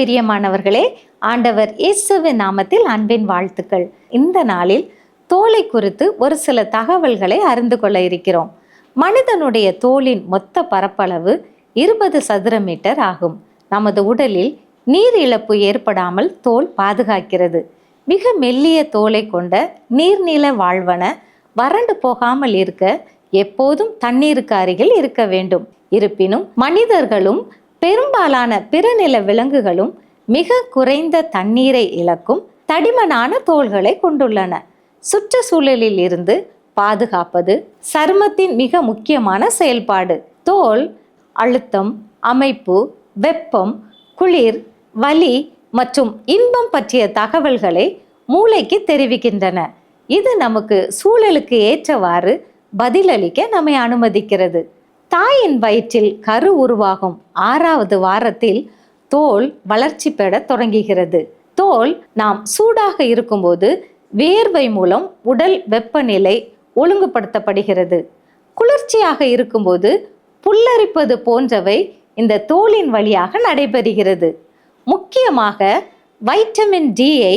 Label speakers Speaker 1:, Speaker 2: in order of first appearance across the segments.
Speaker 1: பிரியமானவர்களே ஆண்டவர் இயேசுவின் நாமத்தில் அன்பின் வாழ்த்துக்கள். இந்த நாளில் தோலை குறித்து ஒரு சில தகவல்களை அறிந்து கொள்ள இருக்கிறோம். மனிதனுடைய தோலின் மொத்த பரப்பளவு இருபது சதுர மீட்டர் ஆகும். நமது உடலில் நீர் இழப்பு ஏற்படாமல் தோல் பாதுகாக்கிறது. மிக மெல்லிய தோலை கொண்ட நீர்நில வாழ்வன வறண்டு போகாமல் இருக்க எப்போதும் தண்ணீருக்கு அருகில் இருக்க வேண்டும். இருப்பினும் மனிதர்களும் பெரும்பாலான பிறநில விலங்குகளும் மிக குறைந்த தண்ணீரை இழக்கும் தடிமனான தோள்களை கொண்டுள்ளன. சுற்றுச்சூழலில் இருந்து பாதுகாப்பது சருமத்தின் மிக முக்கியமான செயல்பாடு. தோல் அழுத்தம் அமைப்பு வெப்பம் குளிர் வலி மற்றும் இன்பம் பற்றிய தகவல்களை மூளைக்கு தெரிவிக்கின்றன. இது நமக்கு சூழலுக்கு ஏற்றவாறு பதிலளிக்க நம்மை அனுமதிக்கிறது. தாயின் வயிற்றில் கரு உருவாகும் ஆறாவது வாரத்தில் தோல் வளர்ச்சி பெறத் தொடங்குகிறது. தோல் நாம் சூடாக இருக்கும்போது வேர்வை மூலம் உடல் வெப்பநிலை ஒழுங்குபடுத்தப்படுகிறது. குளிர்ச்சியாக இருக்கும்போது புல்லரிப்பது போன்றவை இந்த தோலின் வழியாக நடைபெறுகிறது. முக்கியமாக வைட்டமின் டியை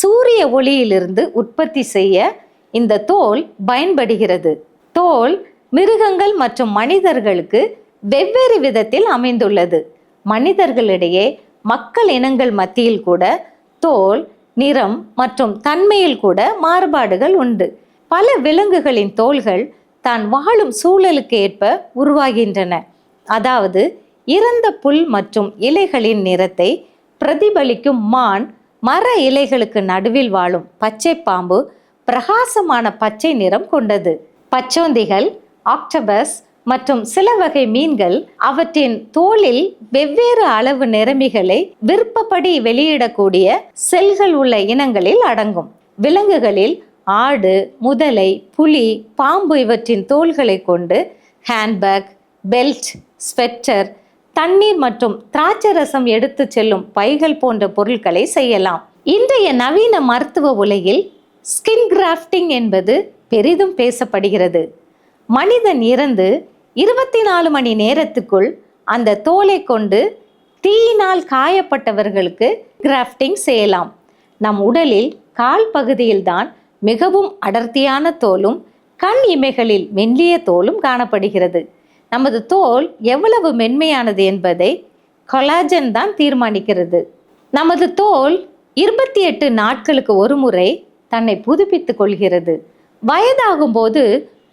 Speaker 1: சூரிய ஒளியிலிருந்து உற்பத்தி செய்ய இந்த தோல் பயன்படுகிறது. தோல் மிருகங்கள் மற்றும் மனிதர்களுக்கு வெவ்வேறு விதத்தில் அமைந்துள்ளது. மனிதர்களிடையே மக்கள் இனங்கள் மத்தியில் கூட தோல் நிறம் மற்றும் தன்மையில் கூட மாறுபாடுகள் உண்டு. பல விலங்குகளின் தோல்கள் தான் வாழும் சூழலுக்கு ஏற்ப உருவாகின்றன. அதாவது இறந்த புல் மற்றும் இலைகளின் நிறத்தை பிரதிபலிக்கும் மான் மர இலைகளுக்கு நடுவில் வாழும் பச்சை பாம்பு பிரகாசமான பச்சை நிறம் கொண்டது. பச்சோந்திகள் ஆக்டபஸ் மற்றும் சில வகை மீன்கள் அவற்றின் தோலில் வெவ்வேறு அளவு நிறமிகளை விருப்பப்படி வெளியிடக்கூடிய செல்கள் உள்ள இனங்களில் அடங்கும். விலங்குகளில் ஆடு முதலை புலி பாம்பு இவற்றின் தோள்களை கொண்டு ஹேண்ட்பேக் பெல்ட் ஸ்வெட்டர் தண்ணீர் மற்றும் திராட்சை ரசம் எடுத்து செல்லும் பைகள் போன்ற பொருட்களை செய்யலாம். இன்றைய நவீன மருத்துவ உலகில் ஸ்கின் கிராஃப்டிங் என்பது பெரிதும் பேசப்படுகிறது. மனிதன் இறந்து இருபத்தி நாலு மணி நேரத்துக்குள் அந்த தோலை கொண்டு தீயினால் காயப்பட்டவர்களுக்கு கிராஃப்டிங் செய்யலாம். நம் உடலில் கால் பகுதியில்தான் மிகவும் அடர்த்தியான தோலும் கண் இமைகளில் மெல்லிய தோலும் காணப்படுகிறது. நமது தோல் எவ்வளவு மென்மையானது என்பதை கொலாஜன் தான் தீர்மானிக்கிறது. நமது தோல் இருபத்தி எட்டு நாட்களுக்கு ஒரு முறை தன்னை புதுப்பித்துக் கொள்கிறது. வயதாகும் போது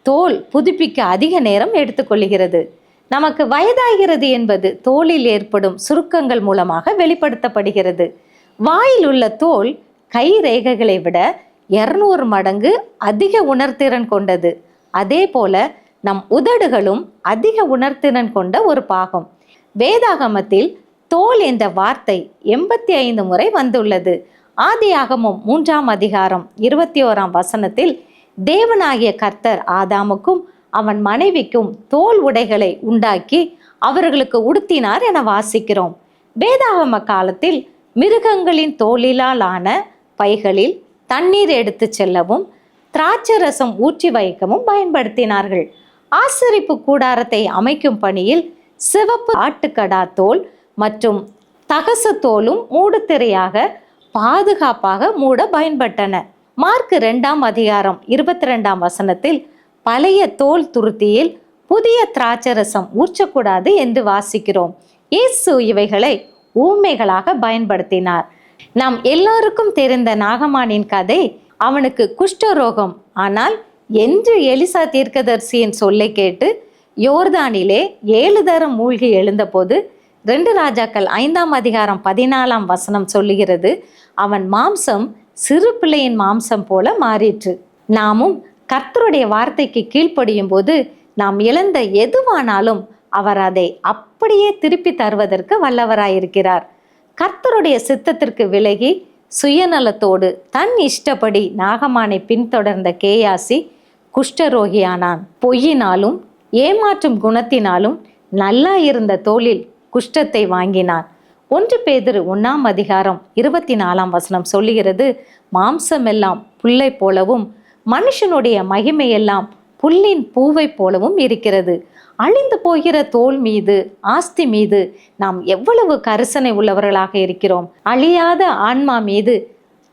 Speaker 1: தோல் புதுப்பிக்க அதிக நேரம் எடுத்துக்கொள்கிறது. நமக்கு வயதாகிறது என்பது தோலில் ஏற்படும் சுருக்கங்கள் மூலமாக வெளிப்படுத்தப்படுகிறது. வாயில் உள்ள தோல் கை ரேகைகளை விட இருநூறு மடங்கு அதிக உணர்திறன் கொண்டது. அதே போல நம் உதடுகளும் அதிக உணர்திறன் கொண்ட ஒரு பாகம். வேதாகமத்தில் தோல் என்ற வார்த்தை எண்பத்தி ஐந்து முறை வந்துள்ளது. ஆதியாகமம் மூன்றாம் அதிகாரம் இருபத்தி ஓராம் வசனத்தில் தேவனாகிய கர்த்தர் ஆதாமுக்கும் அவன் மனைவிக்கும் தோல் உடைகளை உண்டாக்கி அவர்களுக்கு உடுத்தினார் என வாசிக்கிறோம். வேதாகம காலத்தில் மிருகங்களின் தோலிலால் ஆன பைகளில் தண்ணீர் எடுத்து செல்லவும் திராட்சை ரசம் ஊற்றி வைக்கவும் பயன்படுத்தினார்கள். ஆசரிப்பு கூடாரத்தை அமைக்கும் பணியில் சிவப்பு ஆட்டுக்கடா தோல் மற்றும் தகசு தோலும் மூடுத்திரையாக பாதுகாப்பாக மூட பயன்பட்டன. மார்க் ரெண்டாம் அதிகாரம் இருபத்தி ரெண்டாம் வசனத்தில் பழைய தோல் துருத்தியில் புதிய திராட்சரசம் ஊற்றக்கூடாது என்று வாசிக்கிறோம். இயேசு இவைகளை ஊமைகளாக பயன்படுத்தினார். நாம் எல்லோருக்கும் தெரிந்த நாகமானின் கதை அவனுக்கு குஷ்டரோகம். ஆனால் என்று எலிசா தீர்க்கதரிசியின் சொல்லை கேட்டு யோர்தானிலே ஏழு தரம் மூழ்கி எழுந்தபோது ரெண்டு ராஜாக்கள் ஐந்தாம் அதிகாரம் பதினாலாம் வசனம் சொல்லுகிறது அவன் மாம்சம் சிறு பிள்ளையின் மாம்சம் போல மாறிற்று. நாமும் கர்த்தருடைய வார்த்தைக்கு கீழ்ப்படியும் போது நாம் இழந்த எதுவானாலும் அவர் அதை அப்படியே திருப்பி தருவதற்கு வல்லவராயிருக்கிறார். கர்த்தருடைய சித்தத்திற்கு விலகி சுயநலத்தோடு தன் இஷ்டப்படி நாகமானை பின்தொடர்ந்த கேயாசி குஷ்டரோகியானான். பொய்யினாலும் ஏமாற்றும் குணத்தினாலும் நல்லா இருந்த தோளில் குஷ்டத்தை வாங்கினான். ஒன்று பேதுரு ஒன்னாம் அதிகாரம் இருபத்தி நாலாம் வசனம் சொல்லுகிறது மாம்சமெல்லாம் புல்லை போலவும் மனுஷனுடைய மகிமையெல்லாம் புல்லின் பூவை போலவும் இருக்கிறது. அழிந்து போகிற தோல் மீது ஆஸ்தி மீது நாம் எவ்வளவு கரிசனை உள்ளவர்களாக இருக்கிறோம். அழியாத ஆன்மா மீது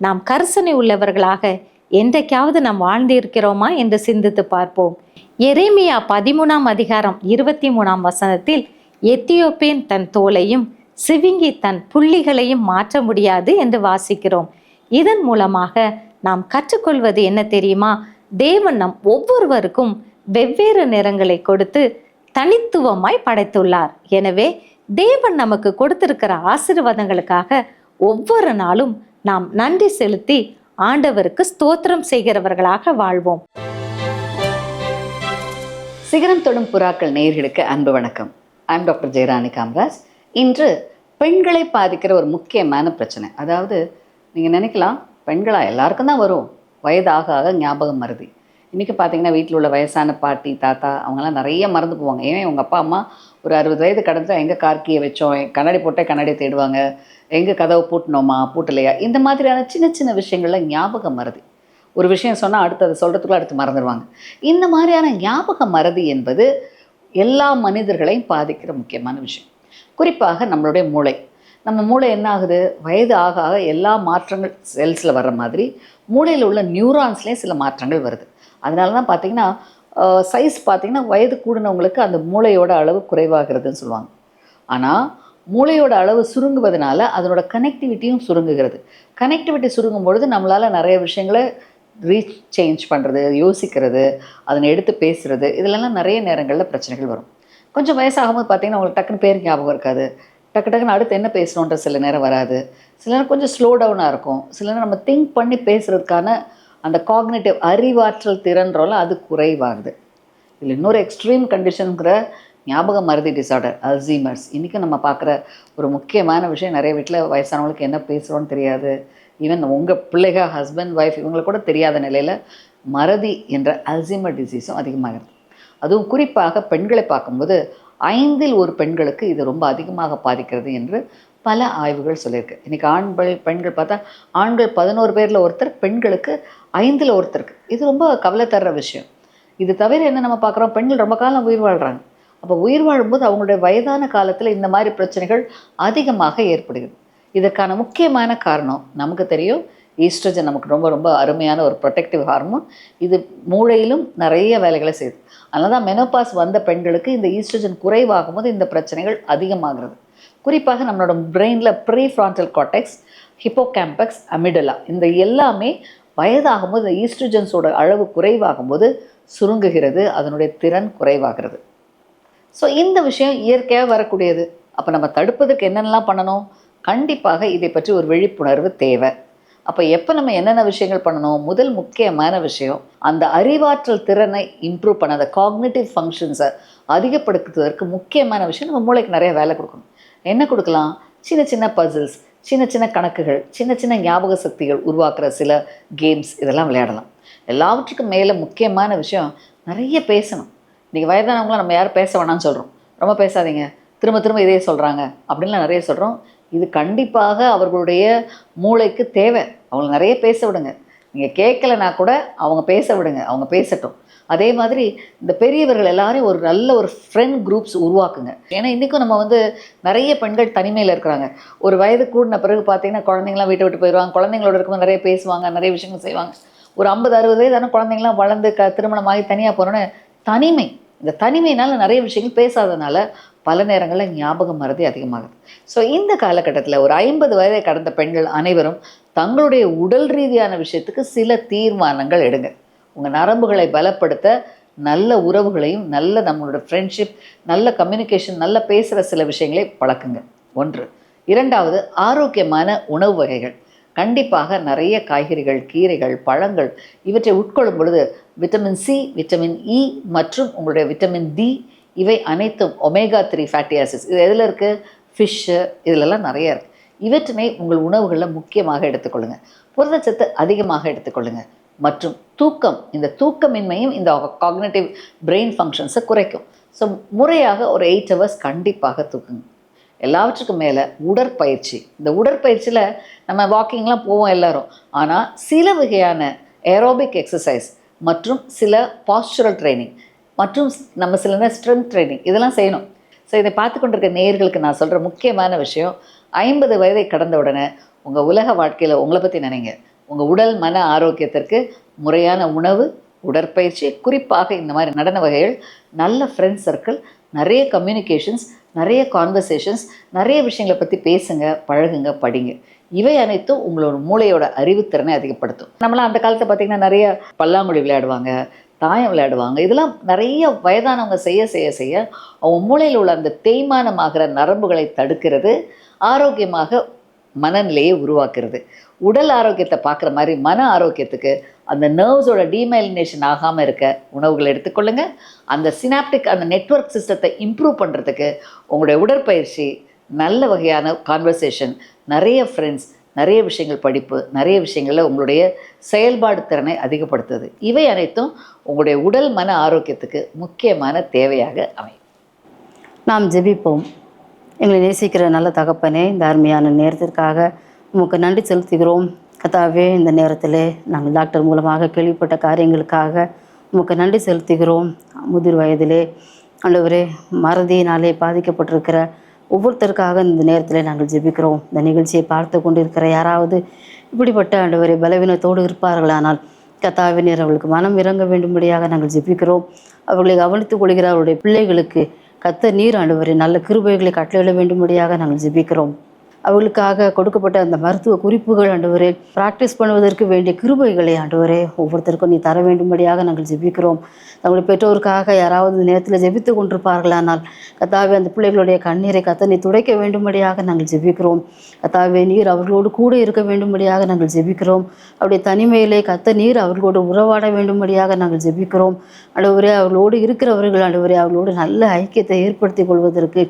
Speaker 1: நாம் கரிசனை உள்ளவர்களாக என்றைக்காவது நாம் வாழ்ந்திருக்கிறோமா என்று சிந்தித்து பார்ப்போம். எரேமியா பதிமூணாம் அதிகாரம் இருபத்தி மூணாம் வசனத்தில் எத்தியோப்பியன் தன் தோலையும் சிவிங்கி தன் புள்ளிகளையும் மாற்ற முடியாது என்று வாசிக்கிறோம். இதன் மூலமாக நாம் கற்றுக்கொள்வது என்ன தெரியுமா? தேவன் நம் ஒவ்வொருவருக்கும் வெவ்வேறு நிறங்களை கொடுத்து தனித்துவமாய் படைத்துள்ளார். எனவே தேவன் நமக்கு கொடுத்திருக்கிற ஆசீர்வாதங்களுக்காக ஒவ்வொரு நாளும் நாம் நன்றி செலுத்தி ஆண்டவருக்கு ஸ்தோத்திரம் செய்கிறவர்களாக வாழ்வோம்.
Speaker 2: சிகரம் தொடும் புறாக்கள் நேர்களுக்கு அன்பு வணக்கம். I'm doctor Jayarani Kamaraj. இன்று பெண்களை பாதிக்கிற ஒரு முக்கியமான பிரச்சனை. அதாவது நீங்கள் நினைக்கலாம் பெண்களா எல்லாருக்கும் தான் வரும். வயது ஆக ஆக ஞாபகம் மருதி இன்றைக்கி பார்த்தீங்கன்னா வீட்டில் உள்ள வயசான பாட்டி தாத்தா அவங்கெல்லாம் நிறைய மறந்து போவாங்க. ஏன்? உங்கள் அப்பா அம்மா ஒரு அறுபது வயது கடந்து எங்கே கார்க்கியை வச்சோம்? கண்ணாடி போட்டே கண்ணாடி தேடுவாங்க. எங்கே கதவை பூட்டினோமா பூட்டலையா? இந்த மாதிரியான சின்ன சின்ன விஷயங்கள்ல ஞாபகம் மறதி ஒரு விஷயம் சொன்னால் அடுத்து அதை சொல்கிறதுக்குள்ள அடுத்து மறந்துடுவாங்க. இந்த மாதிரியான ஞாபக மறதி என்பது எல்லா மனிதர்களையும் பாதிக்கிற முக்கியமான விஷயம். குறிப்பாக நம்மளுடைய மூளை. நம்ம மூளை என்ன ஆகுது வயது ஆக ஆக எல்லா மாற்றங்கள் செல்ஸில் வர்ற மாதிரி மூளையில் உள்ள நியூரான்ஸ்லேயும் சில மாற்றங்கள் வருது. அதனால தான் பார்த்தீங்கன்னா சைஸ் பார்த்தீங்கன்னா வயது கூடினவங்களுக்கு அந்த மூளையோட அளவு குறைவாகிறதுன்னு சொல்லுவாங்க. ஆனால் மூளையோட அளவு சுருங்குவதனால அதனோட கனெக்டிவிட்டியும் சுருங்குகிறது. கனெக்டிவிட்டி சுருங்கும் பொழுது நம்மளால் நிறைய விஷயங்களை ரீச் சேஞ்ச் பண்ணுறது யோசிக்கிறது அதனை எடுத்து பேசுகிறது இதிலெல்லாம் நிறைய நேரங்களில் பிரச்சனைகள் வரும். கொஞ்சம் வயசாகும்போது பார்த்தீங்கன்னா உங்களுக்கு டக்குன்னு பேர் ஞாபகம் இருக்காது. டக்கு டக்குன்னு அடுத்து என்ன பேசணுன்ற சில நேரம் வராது. சில நேரம் கொஞ்சம் ஸ்லோ டவுனாக இருக்கும். சில நேரம் நம்ம திங்க் பண்ணி பேசுகிறதுக்கான அந்த காக்னேட்டிவ் அறிவாற்றல் திறன்றோல அது குறைவாகுது. இதில் இன்னொரு எக்ஸ்ட்ரீம் கண்டிஷனுங்கிற ஞாபக மருதி டிசார்டர் அல்சீமர்ஸ் இன்றைக்கும் நம்ம பார்க்குற ஒரு முக்கியமான விஷயம் நிறைய வீட்டில் வயசானவங்களுக்கு என்ன பேசுகிறோன்னு தெரியாது. ஈவன் உங்கள் பிள்ளைகள் ஹஸ்பண்ட் ஒய்ஃப் இவங்களுக்கு கூட தெரியாத நிலையில் மறதி என்ற அல்சீமர் டிசீஸும் அதிகமாகிறது. அதுவும் குறிப்பாக பெண்களை பார்க்கும்போது ஐந்தில் ஒரு பெண்களுக்கு இது ரொம்ப அதிகமாக பாதிக்கிறது என்று பல ஆய்வுகள் சொல்லியிருக்கு. இன்றைக்கி ஆண்கள் பெண்கள் பார்த்தா ஆண்கள் பதினோரு பேரில் ஒருத்தர் பெண்களுக்கு ஐந்தில் ஒருத்தருக்கு. இது ரொம்ப கவலை தர்ற விஷயம். இது தவிர என்ன நம்ம பார்க்குறோம் பெண்கள் ரொம்ப காலம் உயிர் வாழ்கிறாங்க அப்போ உயிர் வாழும்போது அவங்களுடைய வயதான காலத்தில் இந்த மாதிரி பிரச்சனைகள் அதிகமாக ஏற்படுகிறது. இதற்கான முக்கியமான காரணம் நமக்கு தெரியும் ஈஸ்ட்ரஜன் நமக்கு ரொம்ப ரொம்ப அருமையான ஒரு ப்ரொடெக்டிவ் ஹார்மோன் இது மூளையிலும் நிறைய வேலைகளை செய்யுது. அதனால தான் மெனோபாஸ் வந்த பெண்களுக்கு இந்த ஈஸ்ட்ரஜன் குறைவாகும் போது இந்த பிரச்சனைகள் அதிகமாகிறது. குறிப்பாக நம்மளோட பிரெயினில் ப்ரீ ஃப்ரான்டல் காட்டெக்ஸ் ஹிப்போகேம்பக்ஸ் அமிடலா இந்த எல்லாமே வயதாகும்போது இந்த ஈஸ்ட்ரஜன்ஸோட அளவு குறைவாகும்போது சுருங்குகிறது அதனுடைய திறன் குறைவாகிறது. ஸோ இந்த விஷயம் இயற்கையாக வரக்கூடியது. அப்போ நம்ம தடுப்பதற்கு என்னென்னலாம் பண்ணணும்? கண்டிப்பாக இதை பற்றி ஒரு விழிப்புணர்வு தேவை. அப்போ எப்போ நம்ம என்னென்ன விஷயங்கள் பண்ணணும்? முதல் முக்கியமான விஷயம் அந்த அறிவாற்றல் திறனை இம்ப்ரூவ் பண்ண அந்த காக்னேட்டிவ் ஃபங்க்ஷன்ஸை அதிகப்படுத்துவதற்கு முக்கியமான விஷயம் நம்ம மூளைக்கு நிறைய வேலை கொடுக்கணும். என்ன கொடுக்கலாம்? சின்ன சின்ன பசில்ஸ் சின்ன சின்ன கணக்குகள் சின்ன சின்ன ஞாபக சக்திகள் உருவாக்குற சில கேம்ஸ் இதெல்லாம் விளையாடலாம். எல்லாவற்றுக்கும் மேலே முக்கியமான விஷயம் நிறைய பேசணும். இன்றைக்கி வயதானவங்களாம் நம்ம யாரும் பேச வேணாம்னு சொல்கிறோம் ரொம்ப பேசாதீங்க. திரும்ப திரும்ப இதே சொல்கிறாங்க அப்படின்லாம் நிறைய சொல்கிறோம் இது கண்டிப்பாக அவர்களுடைய மூளைக்கு தேவை. அவங்களை நிறைய பேச விடுங்க. நீங்கள் கேட்கலனா கூட அவங்க பேச விடுங்க. அவங்க பேசட்டும். அதே மாதிரி இந்த பெரியவர்கள் எல்லாரையும் ஒரு நல்ல ஒரு ஃப்ரெண்ட் குரூப்ஸ் உருவாக்குங்க. ஏன்னா இன்றைக்கும் நம்ம வந்து நிறைய பெண்கள் தனிமையில் இருக்கிறாங்க. ஒரு வயது கூடின பிறகு பார்த்தீங்கன்னா குழந்தைங்களாம் வீட்டை விட்டு போயிடுவாங்க. குழந்தைங்களோட இருக்கும்போது நிறைய பேசுவாங்க நிறைய விஷயங்கள் செய்வாங்க. ஒரு ஐம்பது அறுபது வயதான குழந்தைங்களாம் வளர்ந்து க திருமணமாகி தனியாக போனோன்னே தனிமை. இந்த தனிமையினால் நிறைய விஷயங்கள் பேசாதனால பல நேரங்களில் ஞாபகம் மறதி அதிகமாகுது. ஸோ இந்த காலகட்டத்தில் ஒரு ஐம்பது வயதை கடந்த பெண்கள் அனைவரும் தங்களுடைய உடல் ரீதியான விஷயத்துக்கு சில தீர்மானங்கள் எடுங்க. உங்கள் நரம்புகளை பலப்படுத்த நல்ல உறவுகளையும் நல்ல நம்மளோட ஃப்ரெண்ட்ஷிப் நல்ல கம்யூனிகேஷன் நல்ல பேசுகிற சில விஷயங்களை பழக்குங்க. ஒன்று. இரண்டாவது ஆரோக்கியமான உணவு வகைகள். கண்டிப்பாக நிறைய காய்கறிகள் கீரைகள் பழங்கள் இவற்றை உட்கொள்ளும் பொழுது விட்டமின் சி விட்டமின் இ மற்றும் உங்களுடைய விட்டமின் டி இவை அனைத்தும் ஒமேகா த்ரீ ஃபேட்டி ஆசிட்ஸ் இது எதில் இருக்குது ஃபிஷ்ஷு இதிலெல்லாம் நிறைய இருக்குது இவற்றினை உங்கள் உணவுகளில் முக்கியமாக எடுத்துக்கொள்ளுங்கள் புரதச்சத்து அதிகமாக எடுத்துக்கொள்ளுங்கள் மற்றும் தூக்கம் இந்த தூக்கமின்மையும் இந்த காக்னேட்டிவ் பிரெயின் ஃபங்க்ஷன்ஸை குறைக்கும். ஸோ முறையாக ஒரு எயிட் ஹவர்ஸ் கண்டிப்பாக தூக்குங்க. எல்லாவற்றுக்கும் மேலே உடற்பயிற்சி. இந்த உடற்பயிற்சியில் நம்ம வாக்கிங்லாம் போவோம் எல்லோரும். ஆனால் சில வகையான ஏரோபிக் எக்ஸசைஸ் மற்றும் சில பாஸ்டுரல் ட்ரைனிங் மற்றும் நம்ம சில நேரம் ஸ்ட்ரென்த் ட்ரைனிங் இதெல்லாம் செய்யணும். ஸோ இதை பார்த்து கொண்டிருக்க நேயர்களுக்கு நான் சொல்கிற முக்கியமான விஷயம் ஐம்பது வயதை கடந்த உடனே உங்கள் உலக வாழ்க்கையில் உங்களை பற்றி நினைங்க. உங்கள் உடல் மன ஆரோக்கியத்திற்கு முறையான உணவு உடற்பயிற்சி குறிப்பாக இந்த மாதிரி நடன வகைகள் நல்ல ஃப்ரெண்ட் சர்க்கிள் நிறைய கம்யூனிகேஷன்ஸ் நிறைய கான்வர்சேஷன்ஸ் நிறைய விஷயங்களை பற்றி பேசுங்க பழகுங்க படிங்க. இவை அனைத்தும் உங்களோட மூளையோட அறிவுத்திறனை அதிகப்படுத்தும். நம்மளாம் அந்த காலத்தை பார்த்திங்கன்னா நிறைய பல்லாங்குழி விளையாடுவாங்க தாயம் விளையாடுவாங்க. இதெல்லாம் நிறைய வயதானவங்க செய்ய செய்ய செய்ய அவங்க மூளையில் உள்ள அந்த தேய்மானமாகிற நரம்புகளை தடுக்கிறது ஆரோக்கியமாக மனநிலையை உருவாக்குறது. உடல் ஆரோக்கியத்தை பார்க்குற மாதிரி மன ஆரோக்கியத்துக்கு அந்த நர்வ்ஸோட டீமைலினேஷன் ஆகாமல் இருக்க உணவுகளை எடுத்துக்கொள்ளுங்க. அந்த சினாப்டிக் அந்த நெட்வொர்க் சிஸ்டத்தை இம்ப்ரூவ் பண்ணுறதுக்கு உங்களுடைய உடற்பயிற்சி நல்ல வகையான கான்வர்சேஷன் நிறைய ஃப்ரெண்ட்ஸ் நிறைய விஷயங்கள் படிப்பு நிறைய விஷயங்களில் உங்களுடைய செயல்பாடு திறனை அதிகப்படுத்துது. இவை அனைத்தும் உங்களுடைய உடல் மன ஆரோக்கியத்துக்கு முக்கியமான தேவையாக அமையும்.
Speaker 3: நாம் ஜெபிப்போம். எங்களை நேசிக்கிற நல்ல தகப்பனே இந்த அருமையான நேரத்திற்காக உமக்கு நன்றி செலுத்துகிறோம். கத்தாவே இந்த நேரத்தில் நாங்கள் டாக்டர் மூலமாக கேள்விப்பட்ட காரியங்களுக்காக உமக்கு நன்றி செலுத்துகிறோம். முதிர் வயதிலே ஆண்டவரே மறதியினாலே பாதிக்கப்பட்டிருக்கிற ஒவ்வொருத்தருக்காக இந்த நேரத்தில் நாங்கள் ஜெபிக்கிறோம். இந்த நிகழ்ச்சியை பார்த்து கொண்டிருக்கிற யாராவது இப்படிப்பட்ட ஆண்டவரை பலவீனத்தோடு இருப்பார்களானால் கத்தாவினர் நீர் அவளுக்கு மனம் இறங்க வேண்டும்படியாக நாங்கள் ஜெபிக்கிறோம். அவர்களை கவனித்துக் கொள்கிற அவருடைய பிள்ளைகளுக்கு கத்த நீர் ஆண்டவரை நல்ல கிருபைகளை கட்டளையிட வேண்டும்படியாக நாங்கள் ஜெபிக்கிறோம். அவர்களுக்காக கொடுக்கப்பட்ட அந்த மருத்துவ குறிப்புகள் ஆண்டவரே ப்ராக்டிஸ் பண்ணுவதற்கு வேண்டிய கிருபைகளை ஆண்டவரே ஒவ்வொருத்தருக்கும் நீ தர வேண்டும்படியாக நாங்கள் ஜெபிக்கிறோம். தங்களுடைய பெற்றோருக்காக யாராவது நேரத்தில் ஜெபித்து கொண்டிருப்பார்களானால் கத்தாவே அந்த பிள்ளைகளுடைய கண்ணீரை கத்த நீ துடைக்க வேண்டும்படியாக நாங்கள் ஜெபிக்கிறோம். கத்தாவே நீர் அவர்களோடு கூட இருக்க வேண்டும்படியாக நாங்கள் ஜெபிக்கிறோம். அவருடைய தனிமையிலே கத்த நீர் அவர்களோடு உறவாட வேண்டும்படியாக நாங்கள் ஜெபிக்கிறோம். ஆண்டவரே அவர்களோடு இருக்கிறவர்கள் அடுவரே அவர்களோடு நல்ல ஐக்கியத்தை ஏற்படுத்தி கொள்வதற்கு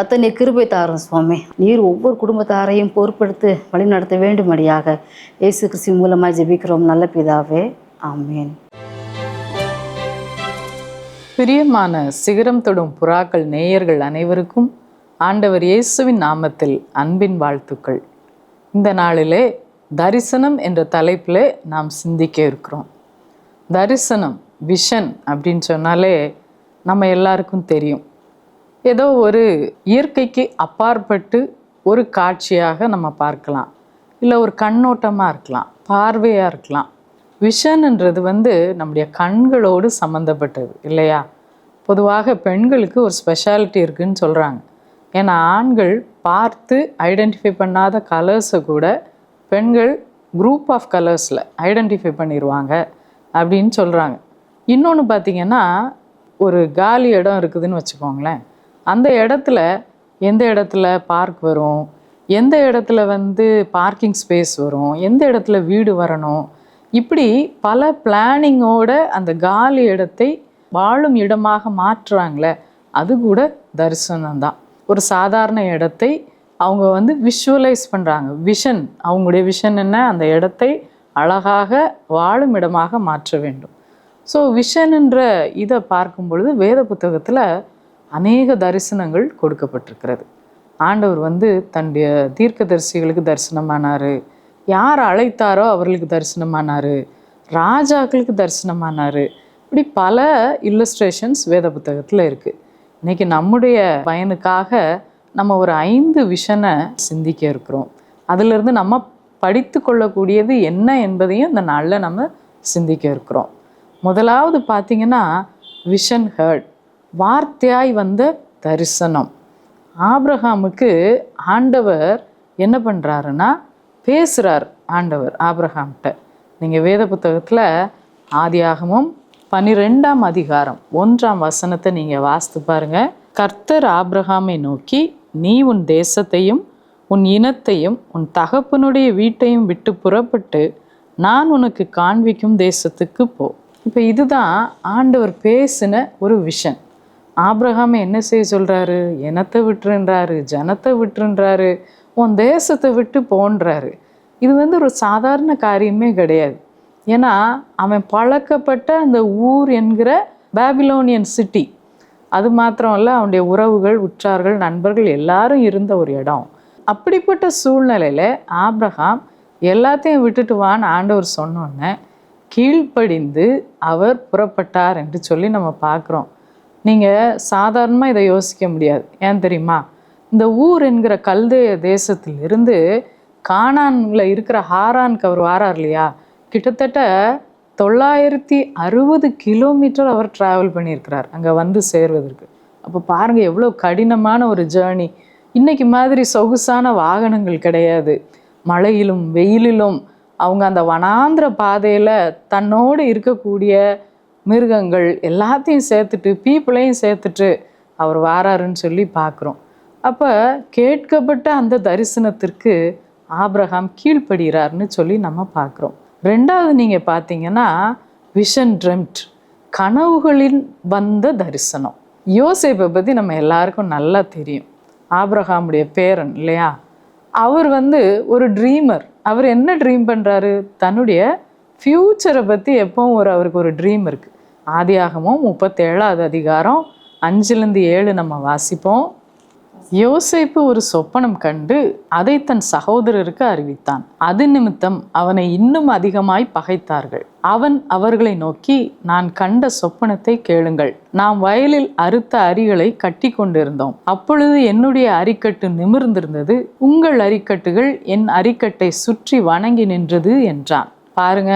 Speaker 3: அத்தனை கிருபை தாரும் சுவாமி. நீர் ஒவ்வொரு குடும்பத்தாரையும் பொறுப்படுத்தி வழிநடத்த வேண்டும்படியாக இயேசு கிறிஸ்து மூலமாக ஜெபிக்கிறோம். நல்ல பிதாவே ஆமேன்.
Speaker 4: பிரியமான சிகரம் தொடும் புறாக்கள் நேயர்கள் அனைவருக்கும் ஆண்டவர் இயேசுவின் நாமத்தில் அன்பின் வாழ்த்துக்கள். இந்த நாளிலே தரிசனம் என்ற தலைப்பில் நாம் சிந்திக்க இருக்கிறோம். தரிசனம் விஷன் அப்படின்னு சொன்னாலே நம்ம எல்லாருக்கும் தெரியும். ஏதோ ஒரு இயற்கைக்கு அப்பாற்பட்டு ஒரு காட்சியாக நம்ம பார்க்கலாம். இல்லை ஒரு கண்ணோட்டமாக இருக்கலாம். பார்வையாக இருக்கலாம். விஷன்ன்றது வந்து நம்முடைய கண்களோடு சம்மந்தப்பட்டது இல்லையா? பொதுவாக பெண்களுக்கு ஒரு ஸ்பெஷாலிட்டி இருக்குன்னு சொல்கிறாங்க ஏன்னா ஆண்கள் பார்த்து ஐடென்டிஃபை பண்ணாத கலர்ஸை கூட பெண்கள் குரூப் ஆஃப் கலர்ஸில் ஐடென்டிஃபை பண்ணிடுவாங்க அப்படின்னு சொல்கிறாங்க இன்னொன்று பார்த்தீங்கன்னா ஒரு காலி இடம் இருக்குதுன்னு வச்சுக்கோங்களேன். அந்த இடத்துல எந்த இடத்துல பார்க் வரும்? எந்த இடத்துல வந்து பார்க்கிங் ஸ்பேஸ் வரும்? எந்த இடத்துல வீடு வரணும்? இப்படி பல பிளானிங்கோட அந்த காலி இடத்தை வாழும் இடமாக மாற்றுறாங்களே அது கூட தரிசனம் தான். ஒரு சாதாரண இடத்தை அவங்க வந்து விஷுவலைஸ் பண்ணுறாங்க விஷன் அவங்களுடைய விஷன் என்ன? அந்த இடத்தை அழகாக வாழும் இடமாக மாற்ற வேண்டும். ஸோ விஷன்ன்ற இதை பார்க்கும் பொழுது வேத புத்தகத்தில் அநேக தரிசனங்கள் கொடுக்கப்பட்டிருக்கிறது. ஆண்டவர் வந்து தன்னுடைய தீர்க்கதரிசிகளுக்கு தரிசனமானார். யார் அழைத்தாரோ அவர்களுக்கு தரிசனமானார். ராஜாக்களுக்கு தரிசனமானார். இப்படி பல இல்லஸ்ட்ரேஷன்ஸ் வேத புத்தகத்தில் இருக்குது இன்றைக்கி நம்முடைய பயனுக்காக நம்ம ஒரு ஐந்து விஷனை சிந்திக்க இருக்கிறோம். அதிலிருந்து நம்ம படித்து கொள்ளக்கூடியது என்ன என்பதையும் இந்த நாளில் நம்ம சிந்திக்க இருக்கிறோம். முதலாவது பார்த்தீங்கன்னா விஷன் ஹர்ட் வார்த்தையாய் வந்த தரிசனம். ஆப்ரஹாமுக்கு ஆண்டவர் என்ன பண்ணுறாருன்னா பேசுகிறார் ஆண்டவர் ஆப்ரஹாம்கிட்ட நீங்கள் வேத புத்தகத்தில் ஆதியாகமும் பன்னிரெண்டாம் அதிகாரம் ஒன்றாம் வசனத்தை நீங்கள் வாசித்து பாருங்க. கர்த்தர் ஆப்ரஹாமை நோக்கி நீ உன் தேசத்தையும் உன் இனத்தையும் உன் தகப்பனுடைய வீட்டையும் விட்டு புறப்பட்டு நான் உனக்கு காண்பிக்கும் தேசத்துக்கு போ. இப்போ இதுதான் ஆண்டவர் பேசின ஒரு விஷன். ஆப்ரஹாம் என்ன செய்ய சொல்கிறாரு இனத்தை விட்டுருன்றாரு ஜனத்தை விட்டுருன்றாரு உன் தேசத்தை விட்டு போன்றாரு. இது வந்து ஒரு சாதாரண காரியமே கிடையாது. ஏன்னா அவன் பழக்கப்பட்ட அந்த ஊர் என்கிற பேபிலோனியன் சிட்டி. அது மாத்திரம் இல்லை அவனுடைய உறவுகள் உற்றார்கள் நண்பர்கள் எல்லாரும் இருந்த ஒரு இடம். அப்படிப்பட்ட சூழ்நிலையில ஆப்ரஹாம் எல்லாத்தையும் விட்டுட்டு வான்னு ஆண்டவர் சொன்னோன்னே கீழ்ப்படிந்து அவர் புறப்பட்டார் என்று சொல்லி நம்ம பார்க்குறோம். நீங்கள் சாதாரணமாக இதை யோசிக்க முடியாது. ஏன் தெரியுமா? இந்த ஊர் என்கிற கல்தேய தேசத்திலிருந்து கானான்ல இருக்கிற ஹாரானுக்கு அவர் வாரார் இல்லையா? கிட்டத்தட்ட தொள்ளாயிரத்தி அறுபது கிலோமீட்டர் அவர் ட்ராவல் பண்ணியிருக்கிறார். அங்கே வந்து சேர்வதற்கு. அப்போ பாருங்கள் எவ்வளோ கடினமான ஒரு ஜேர்னி இன்றைக்கி மாதிரி சொகுசான வாகனங்கள் கிடையாது. மழையிலும் வெயிலிலும் அவங்க அந்த வனாந்திர பாதையில் தன்னோடு இருக்கக்கூடிய மிருகங்கள் எல்லாத்தையும் சேர்த்துட்டு பீப்புளையும் சேர்த்துட்டு அவர் வாராருன்னு சொல்லி பார்க்குறோம் அப்போ கேட்கப்பட்ட அந்த தரிசனத்திற்கு ஆப்ரஹாம் கீழ்ப்படுகிறார்னு சொல்லி நம்ம பார்க்குறோம் ரெண்டாவது நீங்கள் பார்த்தீங்கன்னா விஷன் ட்ரெம்ட் கனவுகளில் வந்த தரிசனம். யோசேப்பை பற்றி நம்ம எல்லாருக்கும் நல்லா தெரியும். ஆப்ரஹாமுடைய பேரன் இல்லையா? அவர் வந்து ஒரு ட்ரீமர் அவர் என்ன ட்ரீம் பண்ணுறாரு தன்னுடைய ஃப்யூச்சரை பற்றி எப்பவும் ஒரு அவருக்கு ஒரு ட்ரீம் இருக்குது ஆதியாகமும் முப்பத்தேழாவது அதிகாரம் அஞ்சுலேருந்து ஏழு நம்ம வாசிப்போம். யோசேப்பு ஒரு சொப்பனம் கண்டு அதை தன் சகோதரருக்கு அறிவித்தான். அது நிமித்தம் அவனை இன்னும் அதிகமாய் பகைத்தார்கள். அவன் அவர்களை நோக்கி நான் கண்ட சொப்பனத்தை கேளுங்கள். நாம் வயலில் அறுத்த அரிகளை கட்டி கொண்டிருந்தோம். அப்பொழுது என்னுடைய அரிக்கட்டு நிமிர்ந்திருந்தது. உங்கள் அரிக்கட்டுகள் என் அரிக்கட்டை சுற்றி வணங்கி நின்றது என்றான். பாருங்க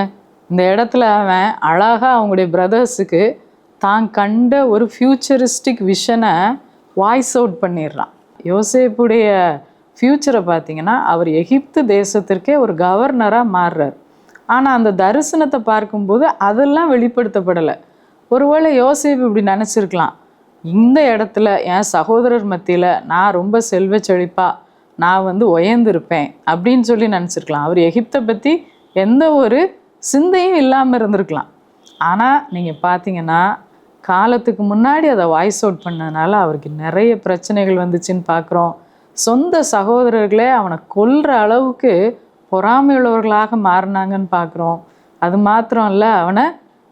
Speaker 4: இந்த இடத்துல அவன் அழகாக அவங்களுடைய பிரதர்ஸுக்கு தான் கண்ட ஒரு ஃபியூச்சரிஸ்டிக் விஷனை வாய்ஸ் அவுட் பண்ணிடுறான். யோசேப்புடைய ஃப்யூச்சரை பார்த்தீங்கன்னா அவர் எகிப்து தேசத்திற்கே ஒரு கவர்னராக மாறுறார். ஆனால் அந்த தரிசனத்தை பார்க்கும்போது அதெல்லாம் வெளிப்படுத்தப்படலை. ஒருவேளை யோசேப் இப்படி நினச்சிருக்கலாம். இந்த இடத்துல என் சகோதரர் மத்தியில் நான் ரொம்ப செல்வ செழிப்பாக நான் வந்து உயர்ந்திருப்பேன் அப்படின்னு சொல்லி நினச்சிருக்கலாம். அவர் எகிப்தை பற்றி எந்த ஒரு சிந்தையும் இல்லாமல் இருந்திருக்கலாம். ஆனால் நீங்கள் பார்த்தீங்கன்னா காலத்துக்கு முன்னாடி அதை வாய்ஸ் அவுட் பண்ணதுனால அவருக்கு நிறைய பிரச்சனைகள் வந்துச்சுன்னு பார்க்குறோம். சொந்த சகோதரர்களே அவனை கொல்ற அளவுக்கு பொறாமையுள்ளவர்களாக மாறினாங்கன்னு பார்க்குறோம். அது மாத்திரம் இல்லை அவனை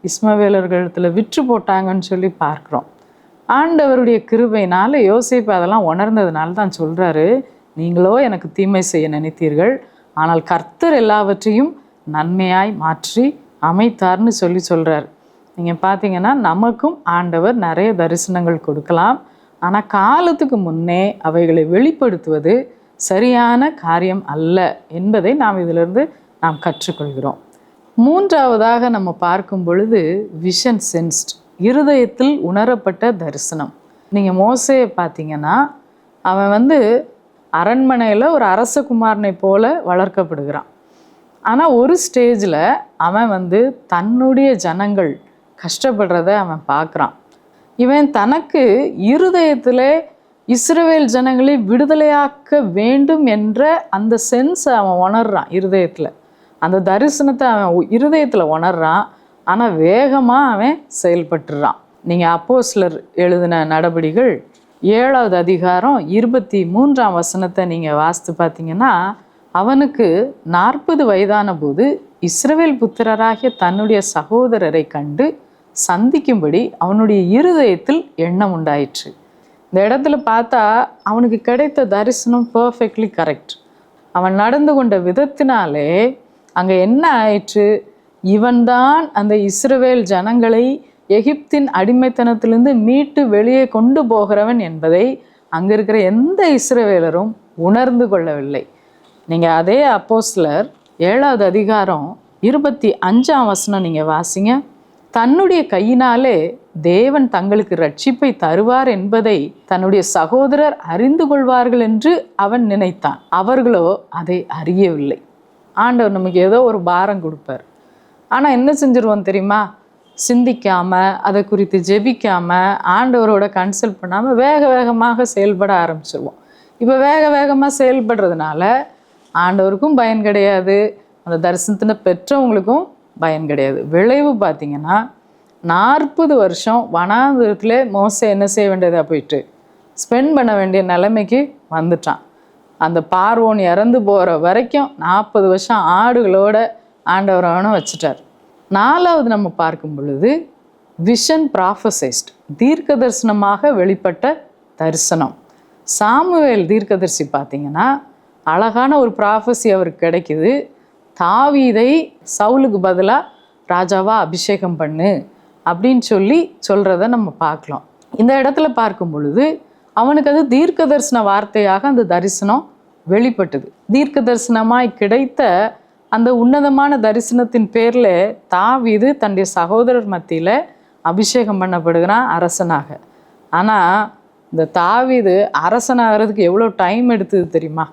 Speaker 4: இஸ்மவேலர்களிடத்தில் விற்று போட்டாங்கன்னு சொல்லி பார்க்குறோம். ஆண்டவருடைய கிருபையினால் யோசிப்பு அதெல்லாம் உணர்ந்ததுனால தான் சொல்கிறாரு நீங்களோ எனக்கு தீமை செய்ய நினைத்தீர்கள். ஆனால் கர்த்தர் எல்லாவற்றையும் நன்மையாய் மாற்றி அமைத்தார்னு சொல்லி சொல்கிறார் நீங்கள் பார்த்தீங்கன்னா நமக்கும் ஆண்டவர் நிறைய தரிசனங்கள் கொடுக்கலாம். ஆனால் காலத்துக்கு முன்னே அவைகளை வெளிப்படுத்துவது சரியான காரியம் அல்ல என்பதை நாம் இதிலிருந்து நாம் கற்றுக்கொள்கிறோம். மூன்றாவதாக நம்ம பார்க்கும் பொழுது விஷன் சென்ஸ்ட் இருதயத்தில் உணரப்பட்ட தரிசனம். நீங்கள் மோசையை பார்த்தீங்கன்னா அவன் வந்து அரண்மனையில் ஒரு அரசகுமாரனை போல வளர்க்கப்படுகிறான். ஆனால் ஒரு ஸ்டேஜில் அவன் வந்து தன்னுடைய ஜனங்கள் கஷ்டப்படுறத அவன் பார்க்குறான். இவன் தனக்கு இருதயத்தில் இஸ்ரவேல் ஜனங்களை விடுதலையாக்க வேண்டும் என்ற அந்த சென்ஸை அவன் உணர்றான் இருதயத்தில். அந்த தரிசனத்தை அவன் இருதயத்தில் உணர்றான். ஆனால் வேகமாக அவன் செயல்பட்டுறான். நீங்கள் அப்போஸ்லர் எழுதின நடபடிகள் ஏழாவது அதிகாரம் இருபத்தி மூன்றாம் வசனத்தை நீங்கள் வாசித்து பார்த்தீங்கன்னா அவனுக்கு நாற்பது வயதான போது இஸ்ரவேல் புத்திரராகிய தன்னுடைய சகோதரரை கண்டு சந்திக்கும்படி அவனுடைய இருதயத்தில் எண்ணம் உண்டாயிற்று. இந்த இடத்துல பார்த்தா அவனுக்கு கிடைத்த தரிசனம் பர்ஃபெக்ட்லி கரெக்ட் அவன் நடந்து கொண்ட விதத்தினாலே அங்கே என்ன ஆயிற்று? இவன்தான் அந்த இஸ்ரவேல் ஜனங்களை எகிப்தின் அடிமைத்தனத்திலிருந்து மீட்டு வெளியே கொண்டு போகிறவன் என்பதை அங்கே இருக்கிற எந்த இஸ்ரவேலரும் உணர்ந்து கொள்ளவில்லை. நீங்கள் அதே அப்போஸ்லர் ஏழாவது அதிகாரம் இருபத்தி அஞ்சாம் வசனம் நீங்கள் வாசிங்க. தன்னுடைய கையினாலே தேவன் தங்களுக்கு ரட்சிப்பை தருவார் என்பதை தன்னுடைய சகோதரர் அறிந்து கொள்வார்கள் என்று அவன் நினைத்தான். அவர்களோ அதை அறியவில்லை. ஆண்டவர் நமக்கு ஏதோ ஒரு பாரம் கொடுப்பார். ஆனால் என்ன செஞ்சிருவோம் தெரியுமா? சிந்திக்காம அதை குறித்து ஜெபிக்காம ஆண்டவரோட கன்சல்ட் பண்ணாமல் வேக வேகமாக செயல்பட ஆரம்பிச்சிருவோம். இப்போ வேக வேகமாக செயல்படுறதுனால ஆண்டவருக்கும் பயன் கிடையாது. அந்த தரிசனத்தின பெற்றவங்களுக்கும் பயன் கிடையாது. விளைவு பார்த்தீங்கன்னா நாற்பது வருஷம் வனாந்திரத்தில் மோசை என்ன செய்ய வேண்டியதாக போயிட்டு ஸ்பெண்ட் பண்ண வேண்டிய நிலைமைக்கு வந்துட்டான். அந்த பார்வோன் இறந்து போகிற வரைக்கும் நாற்பது வருஷம் ஆடுகளோட ஆண்டவர் வச்சுட்டார். நாலாவது நம்ம பார்க்கும் பொழுது விஷன் ப்ராஃபசைஸ்ட் தீர்க்க தரிசனமாக வெளிப்பட்ட தரிசனம். சாமுவேல் தீர்க்கதரிசி பார்த்தீங்கன்னா அழகான ஒரு ப்ராஃபஸி அவருக்கு கிடைக்குது. தாவீதை சவுலுக்கு பதிலாக ராஜாவா அபிஷேகம் பண்ணு அப்படின்னு சொல்லி சொல்கிறத நம்ம பார்க்கலாம். இந்த இடத்துல பார்க்கும் பொழுது அவனுக்கு அது தீர்க்க தரிசன வார்த்தையாக அந்த தரிசனம் வெளிப்பட்டது. தீர்க்க தரிசனமாய் கிடைத்த அந்த உன்னதமான தரிசனத்தின் பேரில் தாவீது தன்னுடைய சகோதரர் மத்தியில் அபிஷேகம் பண்ணப்படுகிறான் அரசனாக. ஆனால் இந்த தாவீது அரசனாகிறதுக்கு எவ்வளோ டைம் எடுத்தது தெரியுமா?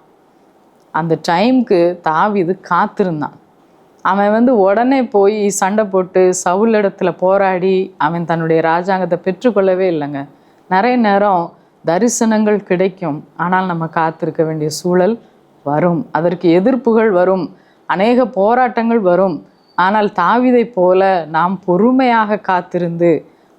Speaker 4: அந்த டைமுக்கு தாவிது காத்திருந்தான். அவன் வந்து உடனே போய் சண்டை போட்டு சவுல் இடத்துல போராடி அவன் தன்னுடைய ராஜாங்கத்தை பெற்றுக்கொள்ளவே இல்லைங்க. நிறைய நேரம் தரிசனங்கள் கிடைக்கும். ஆனால் நம்ம காத்திருக்க வேண்டிய சூழல் வரும். அதற்கு எதிர்ப்புகள் வரும். அநேக போராட்டங்கள் வரும். ஆனால் தாவிதை போல நாம் பொறுமையாக காத்திருந்து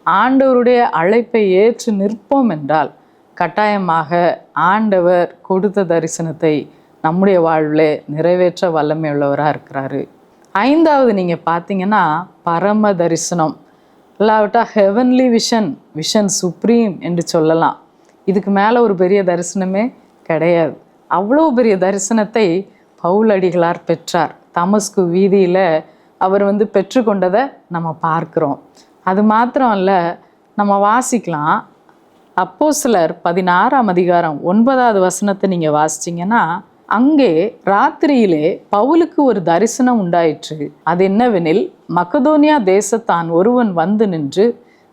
Speaker 4: ஆண்டவருடைய அழைப்பை ஏற்று நிற்போம் என்றால் கட்டாயமாக ஆண்டவர் கொடுத்த தரிசனத்தை நம்முடைய வாழ்வில் நிறைவேற்ற வல்லமை உள்ளவராக இருக்கிறாரு. ஐந்தாவது நீங்கள் பார்த்தீங்கன்னா பரம தரிசனம். இல்லாவிட்டா ஹெவன்லி விஷன் விஷன் சுப்ரீம் என்று சொல்லலாம். இதுக்கு மேலே ஒரு பெரிய தரிசனமே கிடையாது. அவ்வளோ பெரிய தரிசனத்தை பவுலடிகளார் பெற்றார். தமஸ்கு வீதியில் அவர் வந்து பெற்றுக்கொண்டதை நம்ம பார்க்குறோம். அது மாத்திரம் இல்லை நம்ம வாசிக்கலாம். அப்போ சிலர் பதினாறாம் அதிகாரம் ஒன்பதாவது வசனத்தை நீங்கள் வாசிச்சிங்கன்னா அங்கே ராத்திரியிலே பவுலுக்கு ஒரு தரிசனம் உண்டாயிற்று. அது என்னவெனில் மக்கதோனியா தேசத்தான் ஒருவன் வந்து நின்று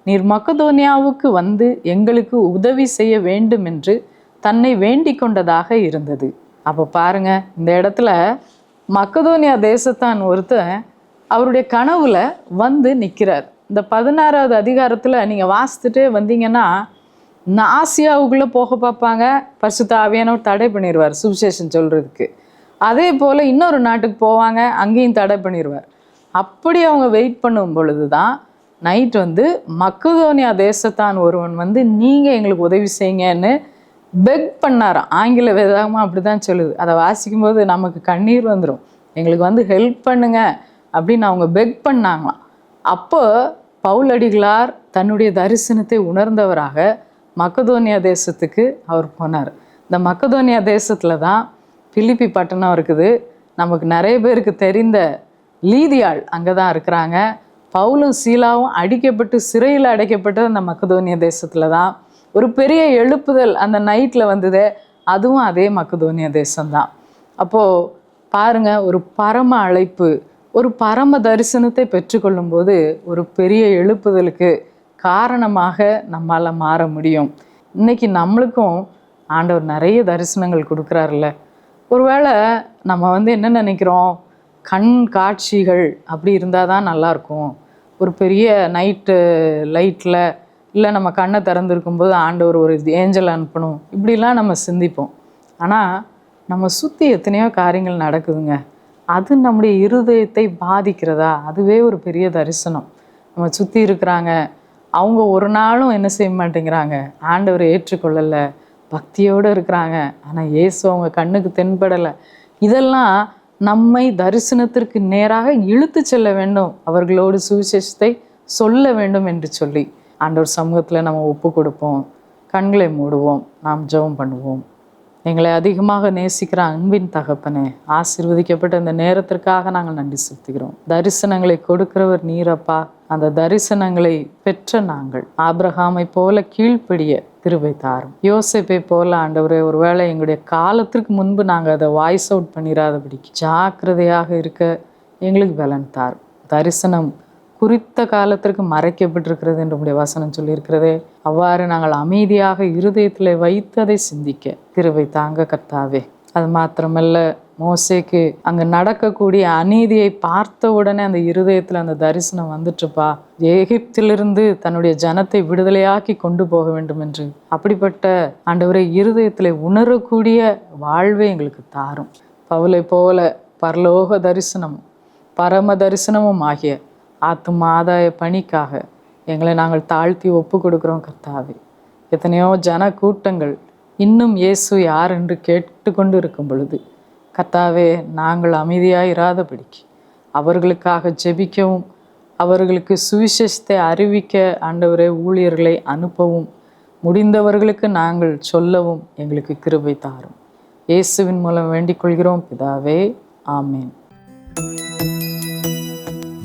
Speaker 4: நீர் மக்கதோனியாவுக்கு வந்து எங்களுக்கு உதவி செய்ய வேண்டும் என்று தன்னை வேண்டிக் கொண்டதாக இருந்தது. அப்போ பாருங்க இந்த இடத்துல மக்கதோனியா தேசத்தான் ஒருத்தன் அவருடைய கனவுல வந்து நிற்கிறார் இந்த பதினாறாவது அதிகாரத்தில் நீங்கள் வாசித்துட்டே வந்தீங்கன்னா இந்த ஆசியாவுக்குள்ளே போக பார்ப்பாங்க. பரிசுத்த ஆவியானவர் தடை பண்ணிடுவார் சுவிசேஷன் சொல்கிறதுக்கு அதே போல் இன்னொரு நாட்டுக்கு போவாங்க அங்கேயும் தடை பண்ணிடுவார் அப்படி அவங்க வெயிட் பண்ணும் பொழுது தான் நைட் வந்து மக்கதோனியா தேசத்தான் ஒருவன் வந்து நீங்கள் எங்களுக்கு உதவி செய்யுங்கன்னு பெக் பண்ணாராம். ஆங்கில வேதாகமாக அப்படி தான் சொல்லுது. அதை வாசிக்கும்போது நமக்கு கண்ணீர் வந்துடும் எங்களுக்கு வந்து ஹெல்ப் பண்ணுங்க அப்படின்னு அவங்க பெக் பண்ணாங்களாம். அப்போ பவுலடிகளார் தன்னுடைய தரிசனத்தை உணர்ந்தவராக மக்கதோனியா தேசத்துக்கு அவர் போனார். இந்த மக்கதோனியா தேசத்தில் தான் பிலிப்பி பட்டணம் இருக்குது. நமக்கு நிறைய பேருக்கு தெரிந்த லீதியாள் அங்கே தான் இருக்கிறாங்க. பவுலும் சீலாவும் அடிக்கப்பட்டு சிறையில் அடைக்கப்பட்டது அந்த மக்கதோனிய தேசத்தில் தான். ஒரு பெரிய எழுப்புதல் அந்த நைட்டில் வந்ததே. அதுவும் அதே மக்கதோனிய தேசம்தான் அப்போது பாருங்கள் ஒரு பரம அழைப்பு ஒரு பரம தரிசனத்தை பெற்றுக்கொள்ளும்போது ஒரு பெரிய எழுப்புதலுக்கு காரணமாக நம்மால் மாற முடியும். இன்றைக்கி நம்மளுக்கும் ஆண்டவர் நிறைய தரிசனங்கள் கொடுக்குறாருல்ல. ஒருவேளை நம்ம வந்து என்ன நினைக்கிறோம்? கண் காட்சிகள் அப்படி இருந்தால் தான் நல்லாயிருக்கும் ஒரு பெரிய நைட்டு லைட்டில் இல்லை நம்ம கண்ணை திறந்துருக்கும்போது ஆண்டவர் ஒரு ஏஞ்சல் அனுப்பணும். இப்படிலாம் நம்ம சிந்திப்போம். ஆனால் நம்ம சுற்றி எத்தனையோ காரியங்கள் நடக்குதுங்க. அது நம்முடைய இருதயத்தை பாதிக்கிறதா? அதுவே ஒரு பெரிய தரிசனம். நம்ம சுற்றி இருக்கிறாங்க அவங்க ஒரு நாளும் என்ன செய்ய மாட்டேங்கிறாங்க? ஆண்டவர் ஏற்றுக்கொள்ளலை. பக்தியோடு இருக்கிறாங்க. ஆனால் இயேசு அவங்க கண்ணுக்கு தென்படலை. இதெல்லாம் நம்மை தரிசனத்திற்கு நேராக இழுத்து செல்ல வேண்டும். அவர்களோடு சுவிசேஷத்தை சொல்ல வேண்டும் என்று சொல்லி ஆண்டவர் சமூகத்தில் நம்ம ஒப்பு கொடுப்போம். கண்களை மூடுவோம். நாம் ஜெபம் பண்ணுவோம். எங்களை அதிகமாக நேசிக்கிற அன்பின் தகப்பனே ஆசிர்வதிக்கப்பட்ட இந்த நேரத்திற்காக நாங்கள் நன்றி செலுத்துகிறோம். தரிசனங்களை கொடுக்கிறவர் நீரப்பா. அந்த தரிசனங்களை பெற்ற நாங்கள் ஆப்ரஹாமை போல கீழ்ப்படிய கிருபை தாரும். யோசேப்பை போல ஆண்டவரே ஒருவேளை எங்களுடைய காலத்திற்கு முன்பு நாங்கள் அதை வாய்ஸ் அவுட் பண்ணிடாதபடிக்கு ஜாக்கிரதையாக இருக்க எங்களுக்கு பலன் தாரும். தரிசனம் குறித்த காலத்திற்கு மறைக்கப்பட்டிருக்கிறது என்று நம்முடைய வசனம் சொல்லியிருக்கிறதே. அவ்வாறு நாங்கள் அமைதியாக இருதயத்தில் வைத்து அதை சிந்திக்க திருவை தாங்க கர்த்தாவே. அது மாத்திரமல்ல மோசேக்கு அங்கே நடக்கக்கூடிய அநீதியை பார்த்த உடனே அந்த இருதயத்தில் அந்த தரிசனம் வந்துட்டுப்பா. எகிப்திலிருந்து தன்னுடைய ஜனத்தை விடுதலையாக்கி கொண்டு போக வேண்டும் என்று அப்படிப்பட்ட ஆண்டவரை இருதயத்தில் உணரக்கூடிய வாழ்வை எங்களுக்கு தாரும். பவுலை போல பரலோக தரிசனமும் பரம தரிசனமும் ஆகிய ஆத்தும் ஆதாய பணிக்காக எங்களை நாங்கள் தாழ்த்தி ஒப்பு கொடுக்குறோம் கர்த்தாவே. எத்தனையோ ஜன கூட்டங்கள் இன்னும் இயேசு யார் என்று கேட்டுக்கொண்டு இருக்கும் பொழுது கர்த்தாவே நாங்கள் அமைதியாக இராதபடிக்கு அவர்களுக்காக ஜெபிக்கவும் அவர்களுக்கு சுவிசேஷத்தை அறிவிக்க ஆண்டவரே ஊழியர்களை அனுப்பவும் முடிந்தவர்களுக்கு நாங்கள் சொல்லவும் எங்களுக்கு கிருபை தாரும். இயேசுவின் மூலம் வேண்டிக் கொள்கிறோம் பிதாவே. ஆமேன்.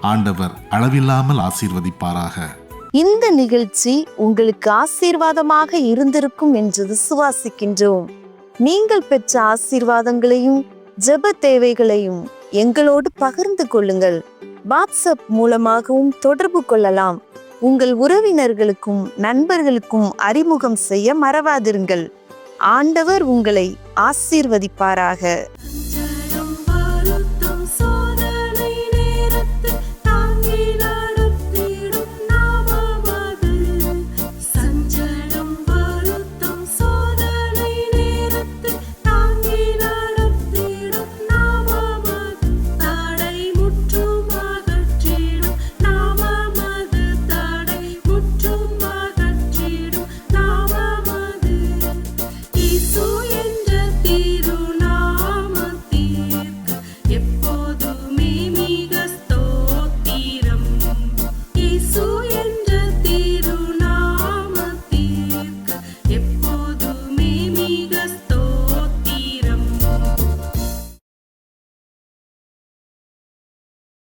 Speaker 5: ஆண்டவர் அளவில்லாமல் ஆசீர்வதிப்பாராக.
Speaker 6: இந்த நிகழ்ச்சி உங்களுக்கு ஆசீர்வாதமாக இருந்திருக்கும் என்று விசுவாசிக்கின்றோம். நீங்கள் பெற்ற ஆசீர்வாதங்களையும் ஜெப தேவைகளையும் எங்களோடு பகிர்ந்து கொள்ளுங்கள். வாட்ஸ்அப் மூலமாகவும் தொடர்பு கொள்ளலாம். உங்கள் உறவினர்களுக்கும் நண்பர்களுக்கும் அறிமுகம் செய்ய மறவாதிருங்கள். ஆண்டவர் உங்களை ஆசீர்வதிப்பாராக.